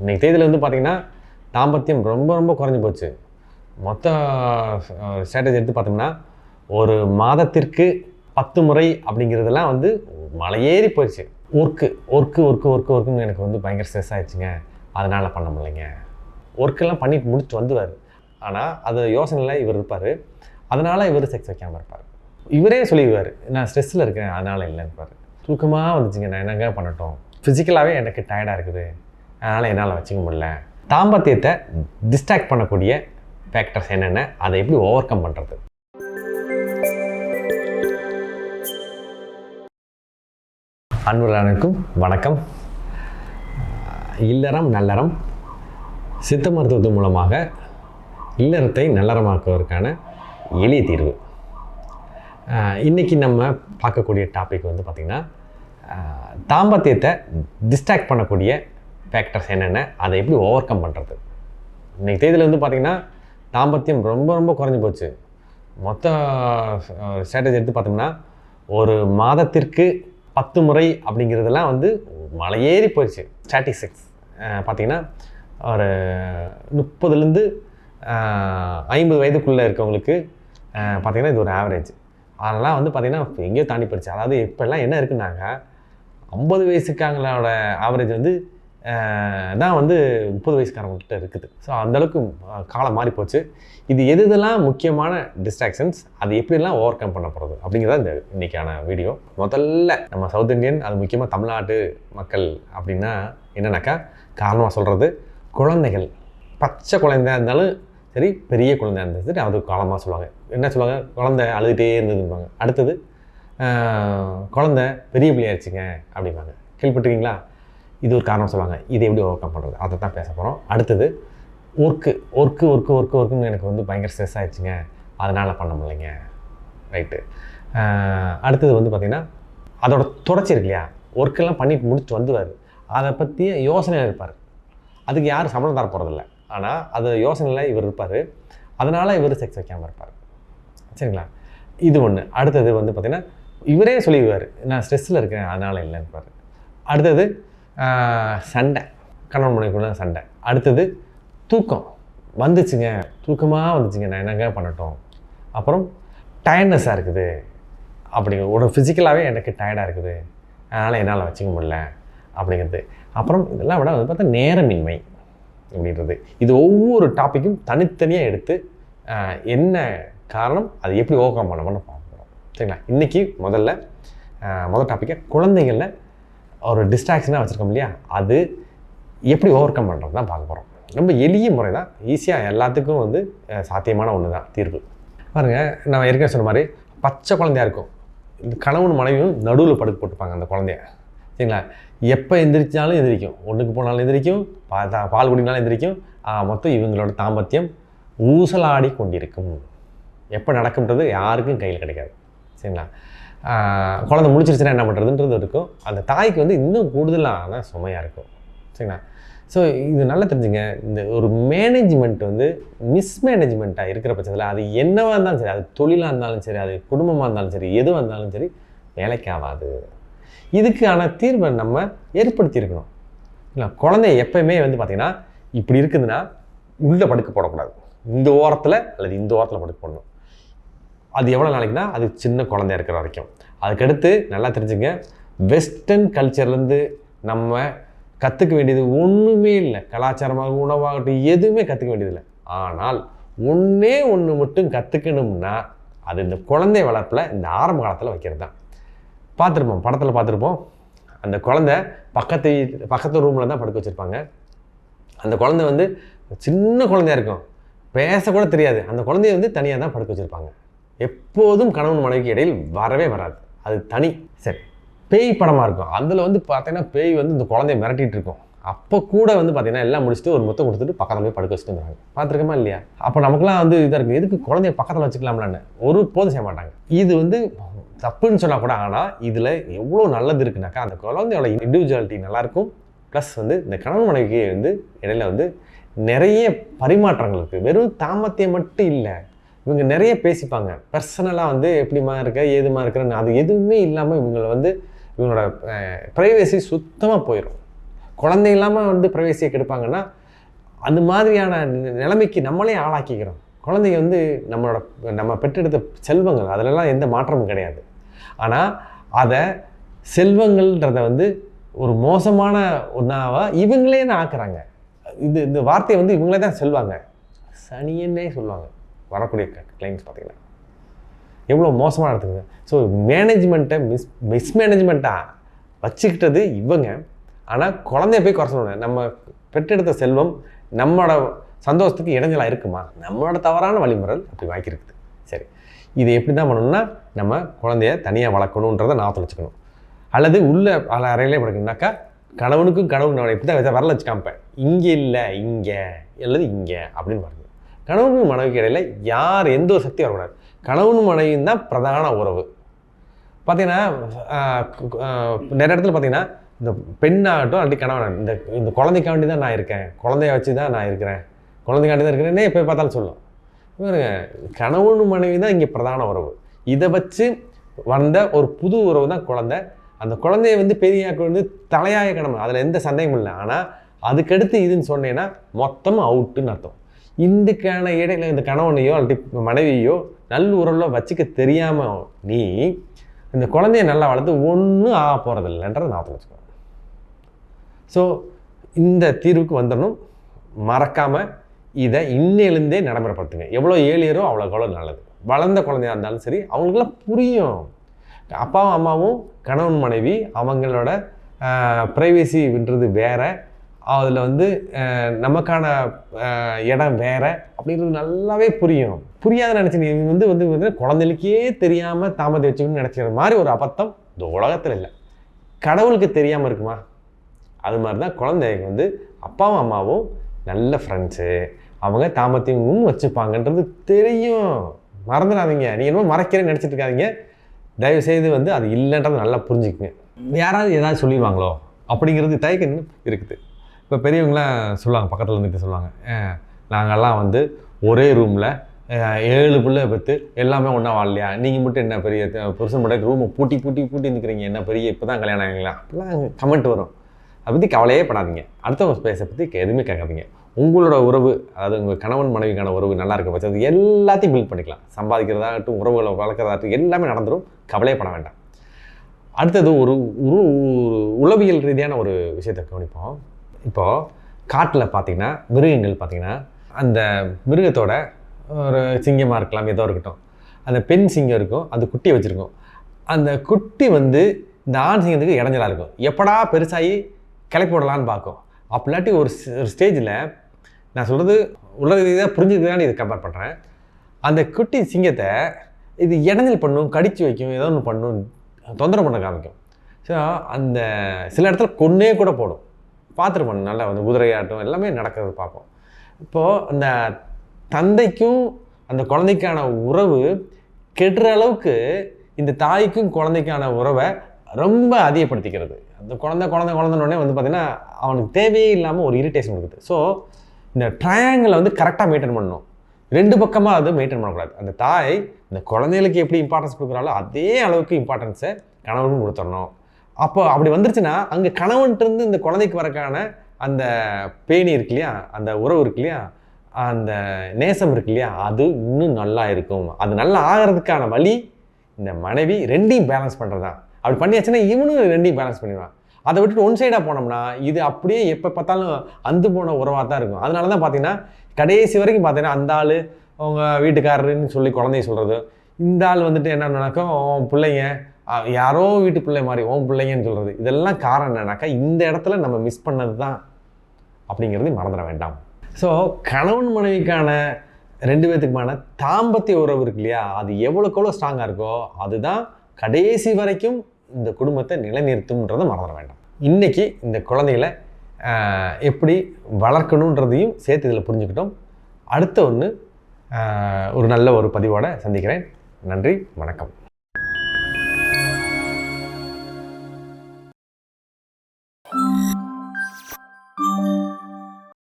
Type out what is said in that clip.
இன்றைக்கி தேதியில் வந்து பார்த்திங்கன்னா தாம்பத்தியம் ரொம்ப ரொம்ப குறைஞ்சி போச்சு. மொத்த ஸ்ட்ராட்டஜி எடுத்து பார்த்தோம்னா ஒரு மாதத்திற்கு பத்து முறை அப்படிங்கிறதெல்லாம் வந்து மலையேறி போயிடுச்சு. ஒர்க்கு ஒர்க்கு ஒர்க்கு ஒர்க்கு ஒர்க்குன்னு எனக்கு வந்து பயங்கர ஸ்ட்ரெஸ் ஆயிடுச்சுங்க. அதனால் பண்ண முடியலைங்க. ஒர்க்கெல்லாம் பண்ணிட்டு முடிச்சுட்டு வந்துவார் ஆனால் அது யோசனையில் இவர் இருப்பார். அதனால் இவர் செக்ஸ் வைக்காமல் இருப்பார். இவரே சொல்லிடுவார் நான் ஸ்ட்ரெஸ்ஸில் இருக்கேன் அதனால் இல்லைன்னு இருப்பார் தூக்கமாக வந்துச்சுங்க. நான் என்னங்க பண்ணட்டும்? ஃபிசிக்கலாகவே எனக்கு டயர்டாக இருக்குது. அதனால் என்னால் வச்சுக்க முடியல. தாம்பத்தியத்தை டிஸ்ட்ராக்ட் பண்ணக்கூடிய ஃபேக்டர்ஸ் என்னென்ன அதை எப்படி ஓவர் கம் பண்ணுறது அன்புகளுக்கும் வணக்கம். இல்லறம் நல்லறம். சித்த மருத்துவத்து மூலமாக இல்லறத்தை நல்லறமாக்குவதற்கான எளிய தீர்வு. இன்றைக்கி இன்னைக்கு நம்ம பார்க்கக்கூடிய டாபிக் வந்து பார்த்திங்கன்னா தாம்பத்தியத்தை டிஸ்ட்ராக்ட் பண்ணக்கூடிய ஃபேக்டர்ஸ் என்னென்ன அதை எப்படி ஓவர் கம் பண்ணுறது இன்றைக்கு தேதியில் வந்து பார்த்திங்கன்னா தாம்பத்தியம் ரொம்ப ரொம்ப குறைஞ்சி போச்சு. மொத்த ஸ்ட்ராட்டஜி எடுத்து பார்த்தோம்னா ஒரு மாதத்திற்கு பத்து முறை அப்படிங்கிறதெல்லாம் வந்து மலையேறி போயிடுச்சு. ஸ்டாட்டிஸ்டிக்ஸ் பார்த்திங்கன்னா ஒரு முப்பதுலேருந்து ஐம்பது வயதுக்குள்ளே இருக்கவங்களுக்கு பார்த்திங்கன்னா இது ஒரு ஆவரேஜ் அதெல்லாம் வந்து பார்த்திங்கன்னா எங்கேயோ தாண்டி போயிடுச்சு. அதாவது இப்போல்லாம் என்ன இருக்குன்னாங்க ஐம்பது வயசுக்காங்களோட ஆவரேஜ் வந்து தான் வந்து முப்பது வயசுக்காரங்கள்ட்ட இருக்குது. ஸோ அந்தளவுக்கு காலம் மாறி போச்சு. இது எது எதெல்லாம் முக்கியமான டிஸ்ட்ராக்ஷன்ஸ் அது எப்படிலாம் ஓவர் கம் பண்ண போகிறது அப்படிங்கிறத இந்த இன்றைக்கான வீடியோ முதல்ல நம்ம சவுத் இந்தியன் அது முக்கியமாக தமிழ்நாட்டு மக்கள் அப்படின்னா என்னன்னாக்கா காரணமாக சொல்கிறது குழந்தைகள். பச்சை குழந்தையா இருந்தாலும் சரி பெரிய குழந்தையாக இருந்தாலும் சரி அது காலமாக சொல்லுவாங்க. என்ன சொல்லுவாங்க? குழந்தை அழுதுகிட்டே இருந்ததும்பாங்க. அடுத்தது குழந்தை பெரிய பிள்ளையாச்சுங்க அப்படிம்பாங்க. கேள்விப்பட்டிருக்கீங்களா? இது ஒரு காரணம் சொல்லுவாங்க. இது எப்படி ஓவர் கம் பண்ணுறது அதை தான் பேச போகிறோம் அடுத்தது ஒர்க்கு ஒர்க்கு ஒர்க்கு ஒர்க்கு ஒர்க்குன்னு எனக்கு வந்து பயங்கர ஸ்ட்ரெஸ் ஆகிடுச்சிங்க அதனால் பண்ண முடியலைங்க. ரைட்டு அடுத்தது வந்து பார்த்திங்கன்னா அதோட தொடர்ச்சி இருக்கு இல்லையா? ஒர்க்கெல்லாம் பண்ணிட்டு முடிச்சுட்டு வந்துவார் அதை பற்றிய யோசனையில் இருப்பார். அதுக்கு யாரும் சம்பளம் தர போகிறதில்ல ஆனால் அது யோசனையில் இவர் இருப்பார். அதனால் இவர் செக்ஸ் வைக்காமல் இருப்பார். சரிங்களா? இது ஒன்று அடுத்தது வந்து பார்த்திங்கன்னா இவரே சொல்லிடுவார். நான் ஸ்ட்ரெஸ்ஸில் இருக்கேன் அதனால் இல்லைன்னுப்பார் அடுத்தது சண்டை. கணவன் மனைவிக்குள்ள சண்டை. அடுத்தது தூக்கம். வந்துச்சுங்க. தூக்கமாக வந்துச்சுங்க. நான் என்னங்க பண்ணட்டும்? அப்புறம் டயர்ட்னஸாக இருக்குது. அப்படிங்கிற ஒரு ஃபிசிக்கலாகவே எனக்கு டயர்டாக இருக்குது. அதனால் என்னால் வச்சுக்க முடியல. அப்படிங்கிறது. அப்புறம் இதெல்லாம் விட வந்து பார்த்தா நேரமின்மை அப்படின்றது. இது ஒவ்வொரு டாப்பிக்கும் தனித்தனியாக எடுத்து என்ன காரணம் அது எப்படி ஓவர் பண்ணணும்னு பார்க்குறோம் சரிங்களா? இன்றைக்கி முதல்ல முதல் டாப்பிக்கை குழந்தைகளில் ஒரு டிஸ்ட்ராக்ஷனாக வச்சுருக்கோம் இல்லையா? அது எப்படி ஓவர் கம் பண்ணுறது தான் பார்க்க போகிறோம் ரொம்ப எளிய முறை தான். ஈஸியாக எல்லாத்துக்கும் வந்து சாத்தியமான ஒன்று தான் தீர்வு. பாருங்கள் நான் ஏற்கனவே சொன்ன மாதிரி பச்சை குழந்தையா இருக்கும். இந்த கணவன் மனைவியும் நடுவில் படுக்க போட்டுப்பாங்க அந்த குழந்தைய. சரிங்களா? எப்போ எந்திரிச்சாலும் எந்திரிக்கும். ஒன்றுக்கு போனாலும் எந்திரிக்கும் பா தா- பால் குடினாலும் எந்திரிக்கும். மொத்தம் இவங்களோட தாம்பத்தியம் ஊசலாடி கொண்டிருக்கும். எப்போ நடக்கும்ன்றது யாருக்கும் கையில் கிடைக்காது. சரிங்களா? குழந்தை முடிச்சிருச்சுன்னா என்ன பண்ணுறதுன்றது இருக்கும். அந்த தாய்க்கு வந்து இன்னும் கூடுதலான சுமையாக இருக்கும். சரிங்களா? ஸோ இது நல்லா தெரிஞ்சுங்க. இந்த ஒரு மேனேஜ்மெண்ட் வந்து மிஸ்மேனேஜ்மெண்ட்டாக இருக்கிற பட்சத்தில் அது என்னவாக இருந்தாலும் சரி அது தொழிலாக இருந்தாலும் சரி அது குடும்பமாக இருந்தாலும் சரி எதுவாக இருந்தாலும் சரி வேலைக்கு ஆகாது. இதுக்கான தீர்வை நம்ம ஏற்படுத்தியிருக்கணும் இல்லை குழந்தை எப்பயுமே வந்து பார்த்திங்கன்னா இப்படி இருக்குதுன்னா உள்ளே படுக்க போடக்கூடாது. இந்த ஓரத்தில் அல்லது இந்த ஓரத்தில் படுக்க போடணும். அது எவ்வளோ நாளைக்குன்னா அது சின்ன குழந்தையா இருக்கிற வரைக்கும். அதுக்கடுத்து நல்லா தெரிஞ்சுங்க வெஸ்டர்ன் கல்ச்சர்லேருந்து நம்ம கற்றுக்க வேண்டியது ஒன்றுமே இல்லை. கலாச்சாரமாக உணவாகட்டும் எதுவுமே கற்றுக்க வேண்டியதில்லை. ஆனால் ஒன்றே ஒன்று மட்டும் கற்றுக்கணும்னா அது இந்த குழந்தை வளர்ப்பில் இந்த ஆரம்ப காலத்தில் வைக்கிறது தான் பார்த்துருப்போம் படத்தில் பார்த்துருப்போம். அந்த குழந்தை பக்கத்து பக்கத்து ரூமில் தான் படுக்க வச்சுருப்பாங்க. அந்த குழந்தை வந்து சின்ன குழந்தையா இருக்கும். பேசக்கூட தெரியாது. அந்த குழந்தைய வந்து தனியாக தான் படுக்க வச்சுருப்பாங்க. எப்போதும் கணவன் மனைவிக்கு இடையில் வரவே வராது. அது தனி சரி பேய் படமாக இருக்கும். அதில் வந்து பார்த்தீங்கன்னா பேய் வந்து இந்த குழந்தைய மிரட்டிகிட்டு இருக்கும். அப்போ கூட வந்து பார்த்தீங்கன்னா எல்லாம் முடிச்சுட்டு ஒரு முத்தம் கொடுத்துட்டு பக்கத்தில் போய் படுக்க வச்சுட்டு வந்துடுறாங்க. பார்த்துருக்கமா இல்லையா? அப்போ நமக்குலாம் வந்து இதாக இருக்குது எதுக்கு குழந்தைய பக்கத்தில் வச்சுக்கலாம்லான்னு? ஒரு போதும் செய்ய மாட்டாங்க. இது வந்து தப்புன்னு சொன்னால் கூட ஆனால் இதில் எவ்வளோ நல்லது இருக்குனாக்கா அந்த குழந்தையோட இண்டிவிஜுவாலிட்டி நல்லாயிருக்கும். ப்ளஸ் வந்து இந்த கணவன் மனைவிக்கு வந்து இடையில வந்து நிறைய பரிமாற்றங்கள் இருக்குது வெறும் தாமத்தியம் மட்டும் இல்லை. இவங்க நிறைய பேசிப்பாங்க. பர்சனலாக வந்து எப்படிமா இருக்க ஏதுமா இருக்கிறன்னு அது எதுவுமே இல்லாமல் இவங்களை வந்து இவங்களோட ப்ரைவேசி சுத்தமாக போயிடும் குழந்தை இல்லாமல் வந்து பிரைவசியை கெடுப்பாங்கன்னா அந்த மாதிரியான நிலைமைக்கு நம்மளே ஆளாக்கிக்கிறோம். குழந்தைங்க வந்து நம்மளோட நம்ம பெற்றெடுத்த செல்வங்கள் அதிலெல்லாம் எந்த மாற்றமும் கிடையாது. ஆனால் அதை செல்வங்கள்ன்றத வந்து ஒரு மோசமான ஒன்றாவா இவங்களே தான் ஆக்குறாங்க. இது இந்த வார்த்தையை வந்து இவங்களே தான் சொல்லுவாங்க. சனியன்னே சொல்லுவாங்க. வரக்கூடிய கிளைண்ட்ஸ் பார்த்தீங்கன்னா. எவ்வளோ மோசமாக நடத்துக்குது ஸோ மேனேஜ்மெண்ட்டை மிஸ் மிஸ்மேனேஜ்மெண்ட்டாக வச்சுக்கிட்டது இவங்க. ஆனால் குழந்தைய போய் குறை சொல்லணும். நம்ம பெற்றெடுத்த செல்வம் நம்மளோட சந்தோஷத்துக்கு இடைஞ்சலாக இருக்குமா? நம்மளோட தவறான வழிமுறை அப்படி வாங்கியிருக்குது சரி. இது எப்படி தான் பண்ணணும்னா நம்ம குழந்தைய தனியாக வளர்க்கணுன்றதை நான் வச்சுக்கணும் அல்லது உள்ள பல அறையிலே படுக்கணும்னாக்கா கணவனுக்கும் கணவன் நான் இப்படி தான் வரல வச்சு காமிப்பேன். இங்கே இல்லை இங்கே அல்லது இங்கே அப்படின்னு பாருங்க கணவனுக்கும் மனைவிக்கு இடையில் யார் எந்த ஒரு சக்தி வரக்கூடாது. கணவனும் மனைவியும் தான் பிரதான உறவு. பார்த்தீங்கன்னா நிறைய இடத்துல பார்த்தீங்கன்னா இந்த பெண்ணாகட்டும் அப்படி கணவன் இந்த இந்த குழந்தைக்காண்டி தான் நான் இருக்கேன். குழந்தைய வச்சு தான் நான் இருக்கிறேன். குழந்தைக்காண்டி தான் இருக்கிறேன்னே எப்போ பார்த்தாலும் சொல்லும். பாருங்க கணவன் மனைவி தான் இங்கே பிரதான உறவு. இதை வச்சு வந்த ஒரு புது உறவு தான் குழந்தை. அந்த குழந்தைய வந்து பெரியாக்க வந்து தலையாய கடமை அதில் எந்த சந்தேகமும் இல்லை. ஆனால் அதுக்கடுத்து இதுன்னு சொன்னேன்னா மொத்தமாக அவுட்டுன்னு அர்த்தம். இதுக்கான இடையில இந்த கணவனையோ அல்லது மனைவியோ நல்லுறவில் வச்சுக்க தெரியாமல் நீ இந்த குழந்தைய நல்லா வளர்த்து ஒன்றும் ஆக போகிறதில்லைன்றதை நான் வச்சுக்கோ ஸோ இந்த தீர்வுக்கு வந்துடணும். மறக்காமல் இதை இன்னிலிருந்தே நடைமுறைப்படுத்துங்க. எவ்வளோ ஏழியரோ அவ்வளோக்கு அவ்வளோ நல்லது. வளர்ந்த குழந்தையாக இருந்தாலும் சரி அவங்களுக்குலாம் புரியும். அப்பாவும் அம்மாவும் கணவன் மனைவி அவங்களோட ப்ரைவேசின்றது வேற. அதில் வந்து நமக்கான இடம் வேறு அப்படின்றது நல்லாவே புரியும். புரியாத நினச்சி நீ வந்து வந்து வந்து குழந்தைகளுக்கே தெரியாமல் தாமதி வச்சுக்கணும்னு நினச்சிக்கிற மாதிரி ஒரு அபத்தம் இந்த உலகத்தில் இல்லை. கடவுளுக்கு தெரியாமல் இருக்குமா? அது மாதிரி தான் குழந்தைங்க வந்து அப்பாவும் அம்மாவும் நல்ல ஃப்ரெண்ட்ஸு அவங்க தாமத்தையும் வச்சுப்பாங்கன்றது தெரியும். மறந்துடாதீங்க. நீ என்னமோ மறைக்கிறேன்னு நினச்சிட்டு இருக்காதீங்க. தயவு செய்து வந்து அது இல்லைன்றது நல்லா புரிஞ்சுக்குங்க. யாராவது ஏதாவது சொல்லிடுவாங்களோ? அப்படிங்கிறது தயக்கம் இன்னும் இருக்குது. இப்போ பெரியவங்களாம் சொல்லுவாங்க பக்கத்தில் இருந்துட்டு சொல்லுவாங்க. நாங்கள்லாம் வந்து ஒரே ரூமில் ஏழு பிள்ளை பெற்று எல்லாமே ஒன்றா வாழலையா? நீங்கள் மட்டும் என்ன பெரிய புருஷன் மட்டும் ரூமை பூட்டி பூட்டி பூட்டி நிற்கிறீங்க என்ன பெரிய இப்போ தான் கல்யாணம் ஆகிங்களா? அப்படிலாம் கமெண்ட் வரும். அதை பற்றி கவலையே படாதீங்க. அடுத்தவங்க ஸ்பேஸை பற்றி எதுவுமே கேட்காதீங்க. உங்களோட உறவு அதாவது உங்கள் கணவன் மனைவிக்கான உறவு நல்லா இருக்க பட்சத்து எல்லாத்தையும் பில்ட் பண்ணிக்கலாம். சம்பாதிக்கிறதாகட்டும் உறவுகளை வளர்க்குறதாகட்டும் எல்லாமே நடந்துடும் கவலையே பட வேண்டாம். அடுத்தது ஒரு ஒரு உளவியல் ரீதியான ஒரு விஷயத்தை கவனிப்போம். இப்போது காட்டில் பார்த்தீங்கன்னா மிருகங்கள் பார்த்தீங்கன்னா அந்த மிருகத்தோட ஒரு சிங்கமாக இருக்கலாம் ஏதோ இருக்கட்டும். அந்த பெண் சிங்கம் இருக்கும் அது குட்டியை வச்சுருக்கும். அந்த குட்டி வந்து இந்த ஆண் சிங்கத்துக்கு இடைஞ்சலாக இருக்கும். எப்படா பெருசாகி கிளப்பி விடலான்னு பார்க்கும். அப்படிலாட்டி ஒரு ஒரு ஸ்டேஜில் நான் சொல்கிறது உள்ள ரீதியாக புரிஞ்சுக்கிறதான்னு இது கம்பேர் பண்ணுறேன் அந்த குட்டி சிங்கத்தை இது இடைஞ்சல் பண்ணும் கடிச்சு வைக்கும் ஏதோ ஒன்று பண்ணும் தொந்தரவு பண்ண காமிக்கும். ஸோ அந்த சில இடத்துல கொன்னே கூட போடும். பார்த்துருப்போம் நல்லா வந்து குதிரையாட்டம் எல்லாமே நடக்கிறது பார்ப்போம். இப்போது அந்த தந்தைக்கும் அந்த குழந்தைக்கான உறவு கெடுற அளவுக்கு இந்த தாய்க்கும் குழந்தைக்கான உறவை ரொம்ப அதிகப்படுத்திக்கிறது. அந்த குழந்தை குழந்தை குழந்தனோடனே வந்து பார்த்திங்கன்னா அவனுக்கு தேவையே இல்லாமல் ஒரு இரிட்டேஷன் இருக்குது ஸோ இந்த ட்ரையாங்கிளை வந்து கரெக்டாக மெயின்டைன் பண்ணணும். ரெண்டு பக்கமாக அது மெயின்டைன் பண்ணக்கூடாது. அந்த தாய் இந்த குழந்தைகளுக்கு எப்படி இம்பார்ட்டன்ஸ் கொடுக்குறாலோ அதே அளவுக்கு இம்பார்ட்டன்ஸை கணவனும் கொடுத்துடணும். அப்போ அப்படி வந்துருச்சுன்னா அங்கே கணவன்ட்டு இந்த குழந்தைக்கு வரக்கான அந்த பேணி இருக்கு இல்லையா அந்த உறவு இருக்கு இல்லையா அந்த நேசம் இருக்கு இல்லையா அது இன்னும் நல்லா இருக்கும். அது நல்லா ஆகிறதுக்கான வழி இந்த மனைவி ரெண்டையும் பேலன்ஸ் பண்ணுறது அப்படி பண்ணியாச்சுன்னா இவனும் ரெண்டையும் பேலன்ஸ் பண்ணிடுவான். அதை விட்டுட்டு ஒன் சைடாக போனோம்னா இது அப்படியே எப்போ பார்த்தாலும் அந்து போன உறவாக தான் இருக்கும். அதனால தான் பார்த்தீங்கன்னா கடைசி வரைக்கும் பார்த்தீங்கன்னா அந்த ஆள் அவங்க வீட்டுக்காரருன்னு சொல்லி குழந்தைய சொல்கிறது இந்த ஆள் வந்துட்டு என்ன நடக்கும் உன் பிள்ளைங்க யாரோ வீட்டு பிள்ளை மாதிரி ஓம் பிள்ளைங்கன்னு சொல்கிறது இதெல்லாம் காரணம் என்னன்னாக்கா இந்த இடத்துல நம்ம மிஸ் பண்ணது தான் அப்படிங்கிறது மறந்துட வேண்டாம். ஸோ கணவன் மனைவிக்கான ரெண்டு பேத்துக்குமான தாம்பத்திய உறவு இருக்கு இல்லையா? அது எவ்வளோக்கு எவ்வளோ ஸ்ட்ராங்காக இருக்கோ அதுதான் கடைசி வரைக்கும் இந்த குடும்பத்தை நிலைநிறுத்தும்ன்றதை மறந்துட வேண்டாம். இன்றைக்கி இந்த குழந்தைகளை எப்படி வளர்க்கணுன்றதையும் சேர்த்து இதில் புரிஞ்சுக்கிட்டோம். அடுத்த ஒன்று ஒரு நல்ல ஒரு பதிவோடு சந்திக்கிறேன். நன்றி வணக்கம்.